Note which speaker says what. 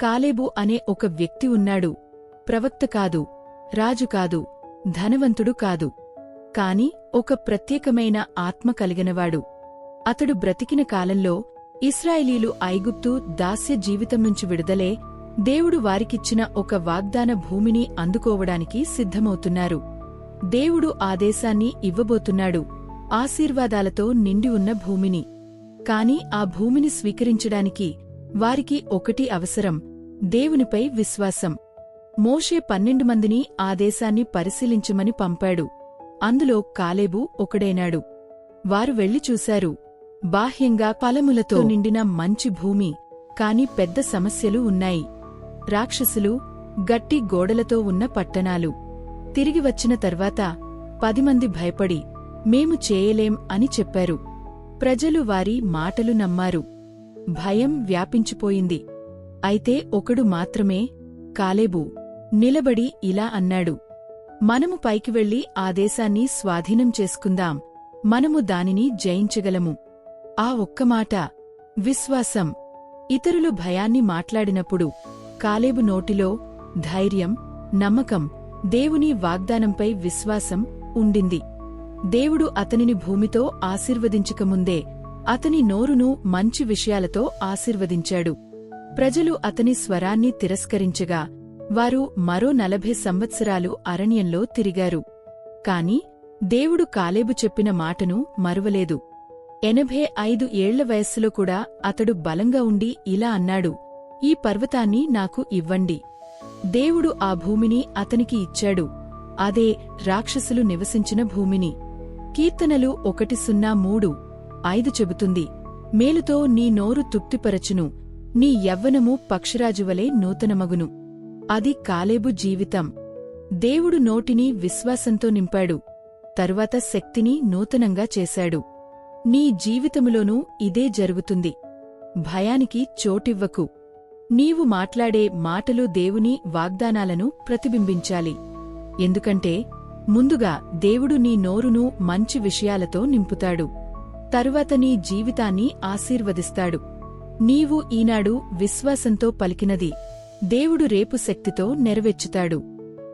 Speaker 1: కాలేబు అనే ఒక వ్యక్తి ఉన్నాడు. ప్రవక్త కాదు రాజు కాదు ధనవంతుడు కాదు. కాని ఒక ప్రత్యేకమైన ఆత్మ కలిగినవాడు. అతడు బ్రతికిన కాలంలో ఇస్రాయేలీలు ఐగుప్తు దాస్య జీవితం నుంచి విడుదలే దేవుడు వారికిచ్చిన ఒక వాగ్దాన భూమిని అందుకోవడానికి సిద్ధమవుతున్నారు. దేవుడు ఆ దేశాన్ని ఇవ్వబోతున్నాడు ఆశీర్వాదాలతో నిండి ఉన్న భూమిని. కాని ఆ భూమిని స్వీకరించడానికి వారికి ఒకటి అవసరం దేవునిపై విశ్వాసం. మోషే పన్నెండు మందిని ఆ దేశాన్ని పరిశీలించమని పంపాడు. అందులో కాలేబు ఒకడైనాడు. వారు వెళ్ళి చూశారు. బాహ్యంగా ఫలములతో నిండిన మంచి భూమి కాని పెద్ద సమస్యలు ఉన్నాయి. రాక్షసులు గట్టి గోడలతో ఉన్న పట్టణాలు. తిరిగి వచ్చిన తర్వాత పదిమంది భయపడి మేము చేయలేం అని చెప్పారు. ప్రజలు వారి మాటలు నమ్మారు. భయం వ్యాపించిపోయింది. అయితే ఒకడు మాత్రమే కాలేబు నిలబడి ఇలా అన్నాడు. మనము పైకి వెళ్ళి ఆ దేశాన్ని స్వాధీనం చేసుకుందాం. మనము దానిని జయించగలము. ఆ ఒక్క మాట విశ్వాసం. ఇతరులు భయాన్ని మాట్లాడినప్పుడు కాలేబు నోటిలో ధైర్యం నమ్మకం దేవుని వాగ్దానంపై విశ్వాసం ఉండింది. దేవుడు అతనిని భూమితో ఆశీర్వదించకముందే అతని నోరును మంచి విషయాలతో ఆశీర్వదించాడు. ప్రజలు అతని స్వరాన్ని తిరస్కరించగా వారు మరో నలభై సంవత్సరాలు అరణ్యంలో తిరిగారు. కాని దేవుడు కాలేబు చెప్పిన మాటను మరువలేదు. ఎనభై ఐదు ఏళ్ళ వయస్సులో కూడా అతడు బలంగా ఉండి ఇలా అన్నాడు ఈ పర్వతాన్ని నాకు ఇవ్వండి. దేవుడు ఆ భూమిని అతనికి ఇచ్చాడు. అదే రాక్షసులు నివసించిన భూమిని. కీర్తనలు ఒకటి సున్నా మూడు. ఐదు చెబుతుంది మేలుతో నీ నోరు తృప్తిపరచును నీ యవ్వనము పక్షిరాజువలే నూతనమగును. అది కాలేబు జీవితం. దేవుడు నోటిని విశ్వాసంతో నింపాడు తరువాత శక్తిని నూతనంగా చేశాడు. నీ జీవితములోనూ ఇదే జరుగుతుంది. భయానికి చోటివ్వకు. నీవు మాట్లాడే మాటలు దేవుని వాగ్దానాలను ప్రతిబింబించాలి. ఎందుకంటే ముందుగా దేవుడు నీ నోరును మంచి విషయాలతో నింపుతాడు. తరువాత నీ జీవితాన్ని ఆశీర్వదిస్తాడు. నీవు ఈనాడు విశ్వాసంతో పలికినది దేవుడు రేపు శక్తితో నెరవేర్చుతాడు.